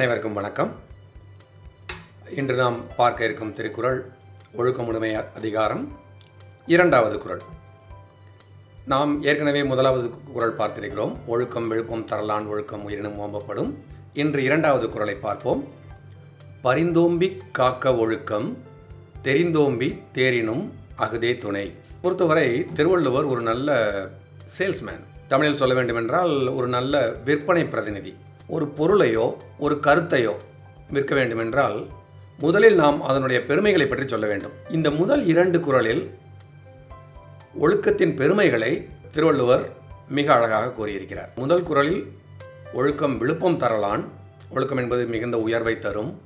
அனைவருக்கும் வணக்கம். இன்று நாம் பார்க்க இருக்கும் திருக்குறள் ஒழுக்கமுடைமை அதிகாரம் இரண்டாவது குறள். நாம் ஏற்கனவே முதலாவது குரல் பார்த்திருக்கிறோம். ஒழுக்கம் விழுப்பம் தரலான் ஒழுக்கம் உயிரினும் ஓம்பப்படும். இன்று இரண்டாவது குரலை பார்ப்போம். பரிந்தோம்பி காக்க ஒழுக்கம் தெரிந்தோம்பி தேரினும் அகுதே துணை. பொறுத்தவரை திருவள்ளுவர் ஒரு நல்ல சேல்ஸ்மேன். தமிழில் சொல்ல வேண்டுமென்றால் ஒரு நல்ல விற்பனை பிரதிநிதி. ஒரு பொருளையோ ஒரு கருத்தையோ விற்க வேண்டுமென்றால் முதலில் நாம் அதனுடைய பெருமைகளை பற்றி சொல்ல வேண்டும். இந்த முதல் இரண்டு குறளில் ஒழுக்கத்தின் பெருமைகளை திருவள்ளுவர் மிக அழகாக கூறியிருக்கிறார். முதல் குறளில் ஒழுக்கம் விழுப்பம் தரலான் ஒழுக்கம் என்பது மிகுந்த உயர்வை தரும்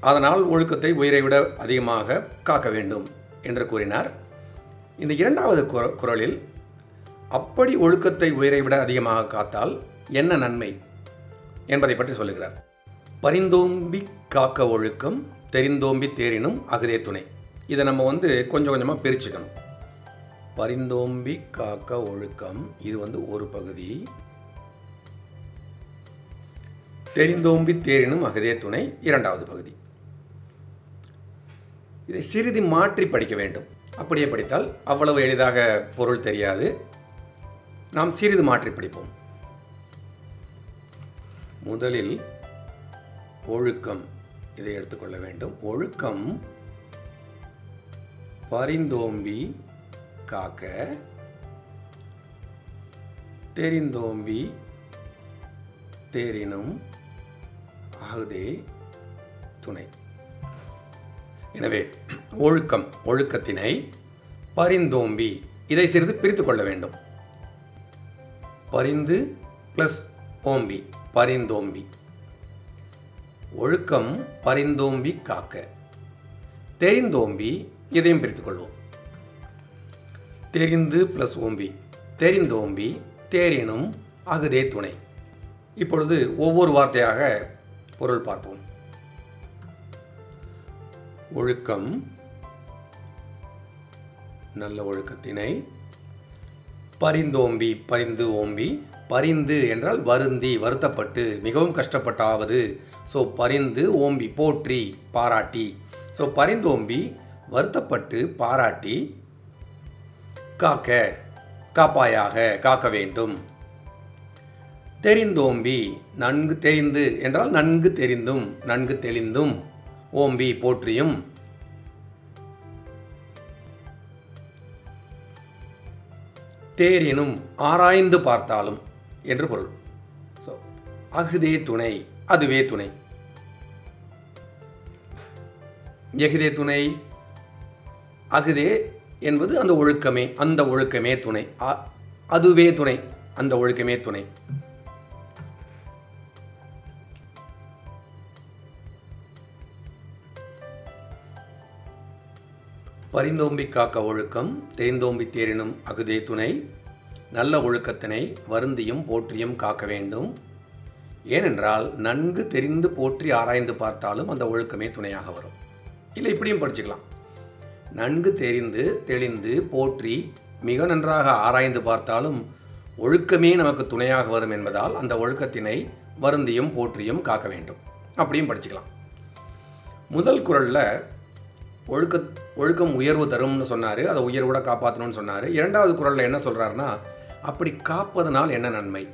அதனால் ஒழுக்கத்தை உயிரை விட அதிகமாக காக்க வேண்டும் என்று கூறினார். இந்த இரண்டாவது குர- குறளில் அப்படி ஒழுக்கத்தை உயிரை விட அதிகமாக காத்தால் என்ன நன்மை? என்பதை பற்றி சொல்லுகிறார். பரிந்தோம்பி காக்க ஒழுக்கம் தெரிந்தோம்பி தேரினும் அகுதே துணை. இதை நம்ம வந்து கொஞ்சம் கொஞ்சமாக பிரிச்சுக்கணும். பரிந்தோம்பி காக்க ஒழுக்கம் இது வந்து ஒரு பகுதி. தெரிந்தோம்பி தேரினும் அகதே துணை இரண்டாவது பகுதி. இதை சிறிது மாற்றி படிக்க வேண்டும். அப்படியே படித்தால் அவ்வளவு எளிதாக பொருள் தெரியாது. நாம் சிறிது மாற்றி படிப்போம். முதலில் ஒழுக்கம் இதை எடுத்துக்கொள்ள வேண்டும். ஒழுக்கம் பரிந்தோம்பி காக்க தெரிந்தோம்பி தேரினும் ஆகுதே துணை. எனவே ஒழுக்கம் ஒழுக்கத்தினை பரிந்தோம்பி இதை சிறிது பிரித்து கொள்ள வேண்டும். பரிந்து ப்ளஸ் ஓம்பி. பரிந்தோம்பி. ஒழுக்கம் பரிந்தோம்பி காக்க. தெரிந்தோம்பி இதையும் பிரித்துக் கொள்வோம் தெரிந்து ப்ளஸ் ஓம்பி. தெரிந்தோம்பி தேரினும் அகுதே துணை. இப்பொழுது ஒவ்வொரு வார்த்தையாக பொருள் பார்ப்போம். ஒழுக்கம் நல்ல ஒழுக்கத்தினை பரிந்தோம்பி பரிந்து ஓம்பி பரிந்து என்றால் வருந்தி வருத்தப்பட்டு மிகவும் கஷ்டப்பட்டாவது. ஸோ பரிந்து ஓம்பி போற்றி பாராட்டி. ஸோ பரிந்தோம்பி வருத்தப்பட்டு பாராட்டி காக்க காப்பாயாக காக்க வேண்டும். தெரிந்தோம்பி நன்கு தெரிந்து என்றால் நன்கு தெரிந்தும் நன்கு தெளிந்தும் ஓம்பி போற்றியும். தேரினும் ஆராய்ந்து பார்த்தாலும் என்று பொருள். ஸோ அகுதே துணை அதுவே துணை. எகுதே துணை அகுதே என்பது அந்த ஒழுக்கமே அந்த ஒழுக்கமே துணை. அதுவே துணை அந்த ஒழுக்கமே துணை. பரிந்தோம்பி காக்க ஒழுக்கம் தேர்ந்தோம்பி தேரினும் அகுதே துணை. நல்ல ஒழுக்கத்தினை வருந்தியும் போற்றியும் காக்க வேண்டும். ஏனென்றால் நன்கு தெரிந்து போற்றி ஆராய்ந்து பார்த்தாலும் அந்த ஒழுக்கமே துணையாக வரும். இல்லை இப்படியும் படிச்சுக்கலாம். நன்கு தெரிந்து தெளிந்து போற்றி மிக நன்றாக ஆராய்ந்து பார்த்தாலும் ஒழுக்கமே நமக்கு துணையாக வரும் என்பதால் அந்த ஒழுக்கத்தினை வருந்தியும் போற்றியும் காக்க வேண்டும். அப்படியும் படிச்சுக்கலாம். முதல் குறளில் ஒழுக்க ஒழுக்கம் உயர்வு தரும்னு சொன்னார். அதை உயர்வோட காப்பாற்றணும்னு சொன்னார். இரண்டாவது குரலில் என்ன சொல்கிறாருன்னா அப்படி காப்பதனால் என்ன நன்மை?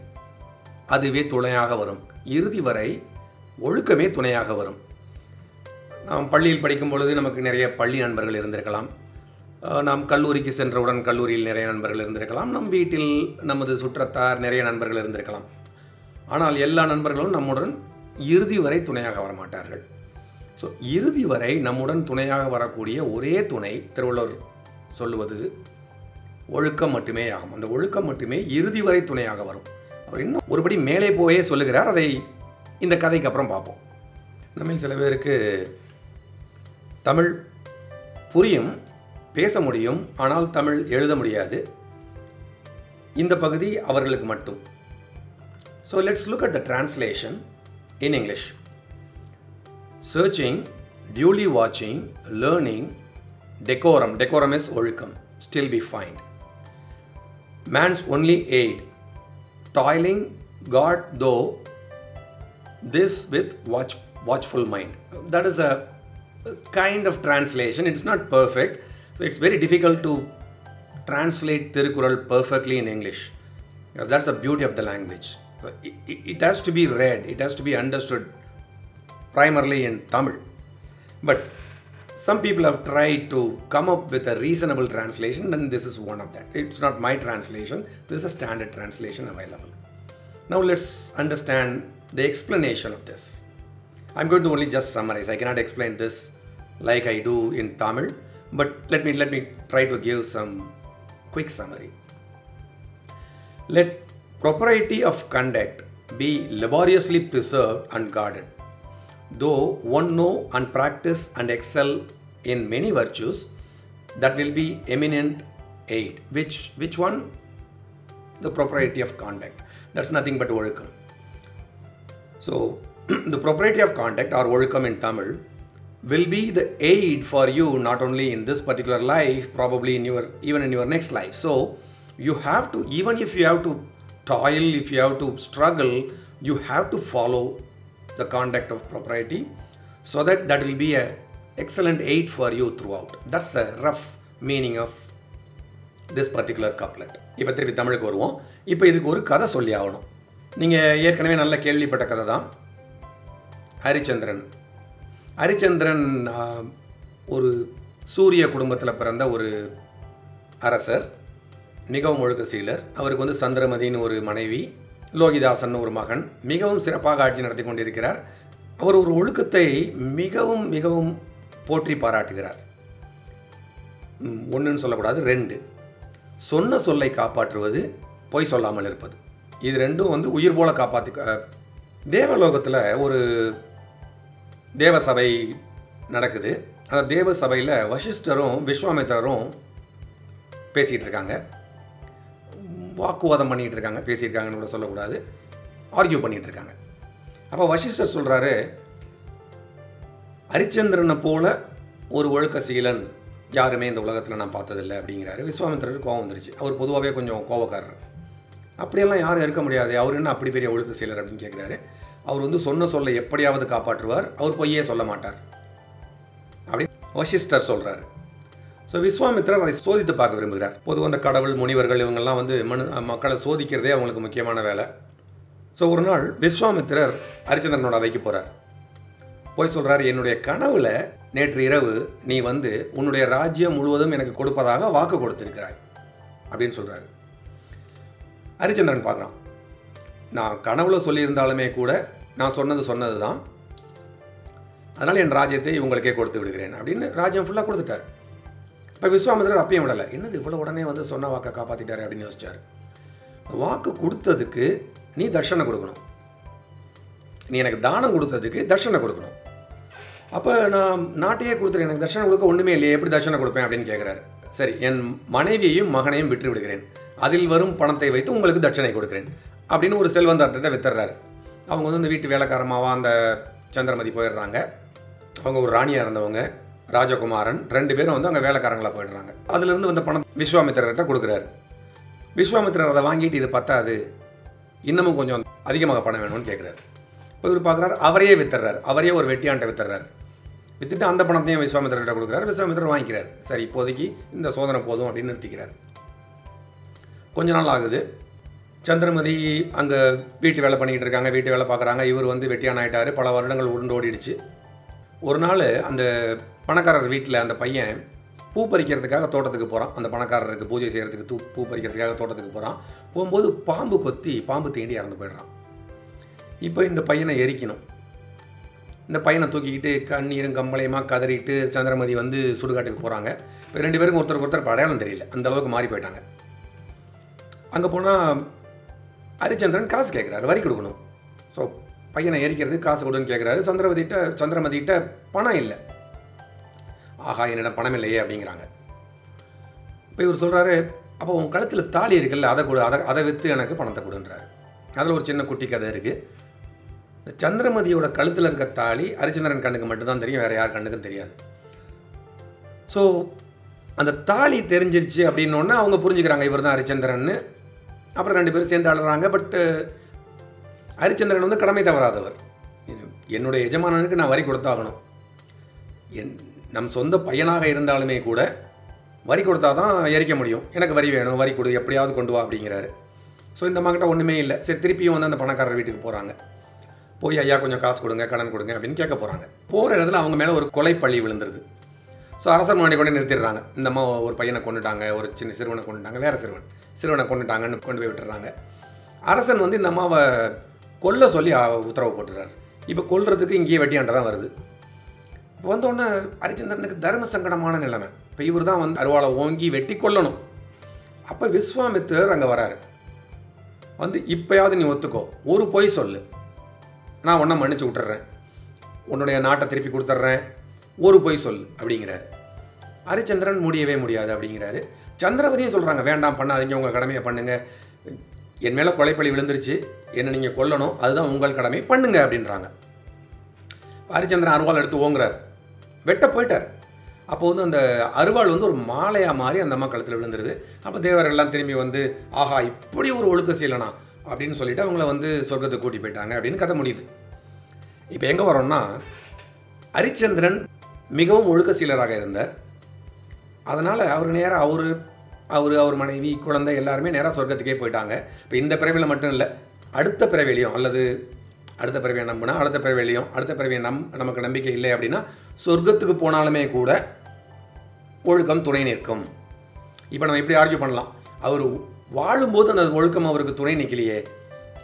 அதுவே துணையாக வரும். இறுதி வரை ஒழுக்கமே துணையாக வரும். நாம் பள்ளியில் படிக்கும் பொழுது நமக்கு நிறைய பள்ளி நண்பர்கள் இருந்திருக்கலாம். நாம் கல்லூரிக்கு சென்றவுடன் கல்லூரியில் நிறைய நண்பர்கள் இருந்திருக்கலாம். நம் வீட்டில் நமது சுற்றத்தார் நிறைய நண்பர்கள் இருந்திருக்கலாம். ஆனால் எல்லா நண்பர்களும் நம்முடன் இறுதி வரை துணையாக வரமாட்டார்கள். ஸோ இறுதி வரை நம்முடன் துணையாக வரக்கூடிய ஒரே துணை திருவள்ளுவர் சொல்லுவது ஒழுக்கம் மட்டுமே ஆகும். அந்த ஒழுக்கம் மட்டுமே இறுதி வரை துணையாக வரும். அவர் இன்னும் ஒருபடி மேலே போயே சொல்லுகிறார். அதை இந்த கதைக்கு அப்புறம் பார்ப்போம். நம்ம சில பேருக்கு தமிழ் புரியும் பேச முடியும் ஆனால் தமிழ் எழுத முடியாது. இந்த பகுதி அவர்களுக்கு மட்டும். So let's look at the translation in English searching duly வாட்சிங் லேர்னிங் டெக்கோரம் டெக்கோரம் இஸ் ஒழுக்கம், still be find. Man's only aid, toiling, God though this with watch, watchful mind. That is a kind of translation. It's not perfect. So it's very difficult to translate Tirukural perfectly in English. Because that's the beauty of the language. So it, it, it has to be read, it has to be understood primarily in Tamil. But some people have tried to come up with a reasonable translation, and this is one of that. It's not my translation, this is a standard translation available. Now let's understand the explanation of this. I'm going to only just summarize. I cannot explain this like I do in Tamil, but let me let me try to give some quick summary. Let propriety of conduct be laboriously preserved and guarded though one know and practice and excel in many virtues, that will be eminent aid. Which which one? The propriety of conduct. That's nothing but Olukam. So the propriety of conduct or Olukam in Tamil will be the aid for you not only in this particular life, probably in your even in your next life. So you have to even if you have to toil, if you have to struggle, you have to follow the conduct of propriety so that that will be a excellent aid for you throughout. That's the rough meaning of this particular couplet. இப்போ திருப்பி தமிழுக்கு வருவோம். இப்போ இதுக்கு ஒரு கதை சொல்லி ஆகணும். நீங்கள் ஏற்கனவே நல்ல கேள்விப்பட்ட கதை தான். ஹரிச்சந்திரன். ஹரிச்சந்திரன் ஒரு சூரிய குடும்பத்தில் பிறந்த ஒரு அரசர் மிகவும் ஒழுக்க சீலர். அவருக்கு வந்து சந்திரமதின்னு ஒரு மனைவி. லோகிதாசன் ஒரு மகன். மிகவும் சிறப்பாக ஆட்சி நடத்தி கொண்டிருக்கிறார். அவர் ஒரு ஒழுக்கத்தை மிகவும் மிகவும் போற்றி பாராட்டுகிறார். ஒன்றுன்னு சொல்லக்கூடாது ரெண்டு. சொன்ன சொல்லை காப்பாற்றுவது பொய் சொல்லாமல் இருப்பது. இது ரெண்டும் வந்து உயிர் போல காப்பாற்றி தேவலோகத்தில் ஒரு தேவ சபை நடக்குது. அந்த தேவ சபையில் வசிஷ்டரும் விஸ்வாமித்திரரும் பேசிகிட்டு இருக்காங்க. வாக்குவாதம் பண்ணிகிட்டு இருக்காங்க பேசியிருக்காங்கன்னு கூட சொல்லக்கூடாது. ஆர்கியூ பண்ணிகிட்டு இருக்காங்க அப்போ வசிஷ்டர் சொல்கிறாரு ஹரிச்சந்திரனை போல ஒரு ஒழுக்க சீலன் யாருமே இந்த உலகத்தில் நான் பார்த்ததில்லை அப்படிங்கிறாரு. விஸ்வாமித்திரருக்கு கோவம் வந்துருச்சு. அவர் பொதுவாகவே கொஞ்சம் கோவக்காரர் அப்படியெல்லாம் யாரும் இருக்க முடியாது. அவர் என்ன அப்படி பெரிய ஒழுக்க சீலர் அப்படின்னு கேட்குறாரு அவர் வந்து சொன்ன சொல்ல எப்படியாவது காப்பாற்றுவார். அவர் பொய்யே சொல்ல மாட்டார். அப்படி வசிஷ்டர் சொல்கிறாரு ஸோ விஸ்வாமித்திரர் அதை சோதித்து பார்க்க விரும்புகிறார். பொதுவாக அந்த கடவுள் முனிவர்கள் இவங்கெல்லாம் வந்து மனு மக்களை சோதிக்கிறதே அவங்களுக்கு முக்கியமான வேலை. ஸோ ஒரு நாள் விஸ்வாமித்திரர் ஹரிச்சந்திரனோட அவைக்கு போகிறார் போய் சொல்கிறார் என்னுடைய கனவுல நேற்று இரவு நீ வந்து உன்னுடைய ராஜ்யம் முழுவதும் எனக்கு கொடுப்பதாக வாக்கு கொடுத்திருக்கிறாய். அப்படின்னு சொல்கிறாரு ஹரிச்சந்திரன் பார்க்குறான். நான் கனவுல சொல்லியிருந்தாலுமே கூட நான் சொன்னது சொன்னது தான் அதனால் என் ராஜ்யத்தை இவங்களுக்கே கொடுத்து விடுகிறேன் அப்படின்னு ராஜ்யம் ஃபுல்லாக கொடுத்துட்டார். இப்போ விஸ்வாமித்திரர் அப்பயும் விடலை. என்னது இவ்வளோ உடனே வந்து சொன்ன வாக்கை காப்பாற்றிட்டாரு அப்படின்னு யோசிச்சார். வாக்கு கொடுத்ததுக்கு நீ தர்ஷனம் கொடுக்கணும். நீ எனக்கு தானம் கொடுத்ததுக்கு தர்ஷனம் கொடுக்கணும். அப்போ நான் நாட்டையே கொடுத்துருக்கேன் எனக்கு தர்ஷனம் கொடுக்க ஒன்றுமே இல்லையே எப்படி தர்ஷனம் கொடுப்பேன் அப்படின்னு கேட்குறாரு சரி என் மனைவியையும் மகனையும் விட்டு விடுகிறேன். அதில் வரும் பணத்தை வைத்து உங்களுக்கு தட்சணை கொடுக்கிறேன். அப்படின்னு ஒரு செல்வந்தார்கிட்ட வித்துறாரு. அவங்க வந்து இந்த வீட்டு வேலைக்காரமாவாக அந்த சந்திரமதி போயிடுறாங்க. அவங்க ஒரு ராணியாக இருந்தவங்க. ராஜகுமாரன் ரெண்டு பேரும் வந்து அங்கே வேலைக்காரங்களாக போயிடுறாங்க. அதுலேருந்து வந்த பணம் விஸ்வாமித்திரர்கிட்ட கொடுக்குறாரு. விஸ்வாமித்திரர் அதை வாங்கிட்டு இது பத்தாது. இன்னமும் கொஞ்சம் அதிகமாக பணம் வேணும்னு கேட்குறாரு இப்போ இவர் பார்க்குறாரு அவரையே வித்துறாரு அவரையே ஒரு வெட்டியாண்ட வித்துறாரு வித்துட்டு அந்த பணத்தையும் விஸ்வாமித்திரர்கிட்ட கொடுக்குறாரு. விஸ்வாமித்திரர் வாங்கிக்கிறார். சரி இப்போதைக்கு இந்த சோதனை போதும் அப்படின்னு நிறுத்திக்கிறார். கொஞ்ச நாள் ஆகுது. சந்திரமதி அங்கே வீட்டு வேலை பண்ணிக்கிட்டு இருக்காங்க வீட்டு வேலை பார்க்குறாங்க இவர் வந்து வெட்டியான் ஆகிட்டார் பல வருடங்கள் உருண்டு ஓடிடுச்சு ஒரு நாள் அந்த பணக்காரர் வீட்டில் அந்த பையன் பூ பறிக்கிறதுக்காக தோட்டத்துக்கு போகிறான் அந்த பணக்காரருக்கு பூஜை செய்கிறதுக்கு தூ பூ பறிக்கிறதுக்காக தோட்டத்துக்கு போகிறான் போகும்போது பாம்பு கொத்தி பாம்பு தேண்டி இறந்து போயிடுறான். இப்போ இந்த பையனை எரிக்கணும். இந்த பையனை தூக்கிக்கிட்டு கண்ணீரும் கம்பளையுமா கதறிட்டு சந்திரமதி வந்து சுடுகாட்டுக்கு போகிறாங்க இப்போ ரெண்டு பேருக்கும் ஒருத்தருக்கு ஒருத்தர் அடையாளம் தெரியல. அந்த அளவுக்கு மாறி போயிட்டாங்க. அங்கே போனால் ஹரிச்சந்திரன் காசு கேட்குறாரு வரி கொடுக்கணும். ஸோ பையனை எரிக்கிறதுக்கு காசு கொடுன்னு கேட்குறாரு சந்திரமதிட்ட சந்திரமதிகிட்ட பணம் இல்லை. ஆஹா என்னிடம் பணம் இல்லையே அப்படிங்கிறாங்க. இப்போ இவர் சொல்கிறாரு அப்போ உன் கழுத்தில் தாலி இருக்குல்ல அதை கொடு அதை அதை விற்று எனக்கு பணத்தை கொடுன்றாரு. அதில் ஒரு சின்ன குட்டி கதை இருக்குது இந்த சந்திரமதியோட கழுத்தில் இருக்க தாலி ஹரிச்சந்திரன் கண்ணுக்கு மட்டும்தான் தெரியும் வேறு யார் கண்ணுக்கும் தெரியாது. ஸோ அந்த தாலி தெரிஞ்சிருச்சு அப்படின்னோடனே அவங்க புரிஞ்சுக்கிறாங்க இவர் தான் ஹரிச்சந்திரன்னு அப்புறம் ரெண்டு பேரும் சேர்ந்து அழுறாங்க பட்டு ஹரிச்சந்திரன் வந்து கடமை தவறாதவர். என்னுடைய எஜமானனுக்கு நான் வரி கொடுத்தாகணும். என் நம் சொந்த பையனாக இருந்தாலுமே கூட வரி கொடுத்தா தான் எரிக்க முடியும். எனக்கு வரி வேணும் வரி கொடு எப்படியாவது கொண்டு வா அப்படிங்கிறாரு. ஸோ இந்த மகிட்ட ஒன்றுமே இல்லை. சரி திருப்பியும் வந்து அந்த பணக்காரர் வீட்டுக்கு போகிறாங்க போய் ஐயா கொஞ்சம் காசு கொடுங்க கடன் கொடுங்க அப்படின்னு கேட்க போகிறாங்க போகிற இடத்துல அவங்க மேலே ஒரு கொலை பள்ளி விழுந்துருது. ஸோ அரசர் முன்னாடி கொண்டு நிறுத்திடுறாங்க. இந்த அம்மா ஒரு பையனை கொண்டுட்டாங்க ஒரு சின்ன சிறுவனை கொண்டுட்டாங்க வேறு சிறுவன். சிறுவனை கொண்டுட்டாங்கன்னு கொண்டு போய் விட்டுறாங்க அரசன் வந்து இந்த அம்மாவை கொல்ல சொல்லி உத்தரவு போட்டுறாரு இப்போ கொல்றதுக்கு இங்கேயே வெட்டியாண்ட தான் வருது. இப்போ வந்தோடனே ஹரிச்சந்திரனுக்கு தர்ம சங்கடமான நிலைமை. இப்போ இவர் தான் வந்து அருவாளை ஓங்கி வெட்டி கொல்லணும். அப்போ விஸ்வாமித்திரர் அங்கே வராரு. வந்து இப்போயாவது நீ ஒத்துக்கோ. ஒரு பொய் சொல்லு. நான் உன்னை மன்னிச்சு விட்டுறேன். உன்னுடைய நாட்டை திருப்பி கொடுத்துட்றேன் ஒரு பொய் சொல் அப்படிங்கிறாரு. ஹரிச்சந்திரன் முடியவே முடியாது அப்படிங்கிறாரு. சந்திரவதியும் சொல்கிறாங்க வேண்டாம் பண்ணாதீங்க. உங்கள் கடமையை பண்ணுங்க. என் மேலே கொலைப்பழி விழுந்துருச்சு என்னை நீங்கள் கொல்லணும் அதுதான் உங்கள் கடமை பண்ணுங்க அப்படின்றாங்க. ஹரிச்சந்திரன் அருவாள் எடுத்து ஓங்குறார். வெட்ட போயிட்டார். அப்போ வந்து அந்த அருவாள் வந்து ஒரு மாலையாக மாறி அந்த அம்மா கழுத்தில் விழுந்துருது. அப்போ தேவரெல்லாம் எல்லாம் திரும்பி வந்து ஆஹா இப்படி ஒரு ஒழுக்க செய்யலனா அப்படின்னு சொல்லிட்டு அவங்கள வந்து சொர்க்கத்தை கூட்டி போயிட்டாங்க அப்படின்னு கதை முடியுது. இப்போ எங்கே வரோம்னா ஹரிச்சந்திரன் மிகவும் ஒழுக்க சீலராக இருந்தார். அதனால் அவர் நேராக அவர் அவர் அவர் மனைவி குழந்தை எல்லாருமே நேராக சொர்க்கத்துக்கே போயிட்டாங்க. இப்போ இந்த பிறவியில் மட்டும் இல்லை அடுத்த பிறவிலையும் அல்லது அடுத்த பிறவியை நம்பினா அடுத்த பிறவிலையும் அடுத்த பிறவியை நம் நமக்கு நம்பிக்கை இல்லை அப்படின்னா சொர்க்கத்துக்கு போனாலுமே கூட ஒழுக்கம் துணை நிற்கும். இப்போ நம்ம இப்படி ஆர்கியூ பண்ணலாம். அவர் வாழும்போது அந்த ஒழுக்கம் அவருக்கு துணை நிற்கலையே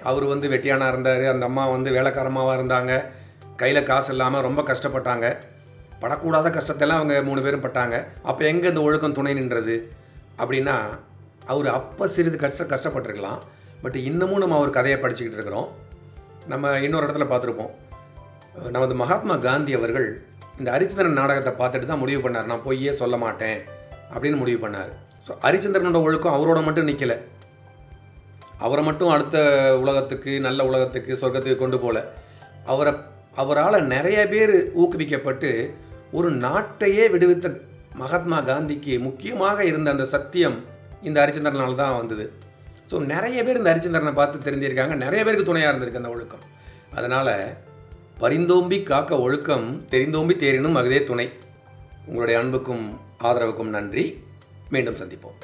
அவர் வந்து வெட்டியானா இருந்தார் அந்த அம்மா வந்து வேலைக்காரமாவாக இருந்தாங்க கையில் காசு இல்லாமல் ரொம்ப கஷ்டப்பட்டாங்க. படக்கூடாத கஷ்டத்தெல்லாம் அவங்க மூணு பேரும் பட்டாங்க. அப்போ எங்கே இந்த ஒழுக்கம் துணை நின்றது? அப்படின்னா அவர் அப்போ சிறிது கஷ்ட கஷ்டப்பட்டிருக்கலாம். பட் இன்னமும் நம்ம அவர் கதையை படிச்சுக்கிட்டு இருக்கிறோம். நம்ம இன்னொரு இடத்துல பார்த்துருப்போம். நமது மகாத்மா காந்தி அவர்கள் இந்த ஹரிச்சந்திரன் நாடகத்தை பார்த்துட்டு தான் முடிவு பண்ணார். நான் பொய்யே சொல்ல மாட்டேன் அப்படின்னு முடிவு பண்ணார். ஸோ ஹரிச்சந்திரனோட ஒழுக்கம் அவரோட மட்டும் நிற்கலை அவரை மட்டும் அடுத்த உலகத்துக்கு நல்ல உலகத்துக்கு சொர்க்கத்துக்கு கொண்டு போகல அவரை அவரால் நிறைய பேர் ஊக்குவிக்கப்பட்டு ஒரு நாட்டையே விடுவித்த மகாத்மா காந்திக்கு முக்கியமாக இருந்த அந்த சத்தியம் இந்த ஹரிச்சந்திரனால தான் வந்தது. ஸோ நிறைய பேர் இந்த ஹரிச்சந்திரனை பார்த்து தெரிஞ்சிருக்காங்க. நிறைய பேருக்கு துணையாக இருந்திருக்கு அந்த ஒழுக்கம். அதனால் பரிந்தோம்பி காக்க ஒழுக்கம் தெரிந்தோம்பி தேரினும் அகுதே துணை. உங்களுடைய அன்புக்கும் ஆதரவுக்கும் நன்றி. மீண்டும் சந்திப்போம்.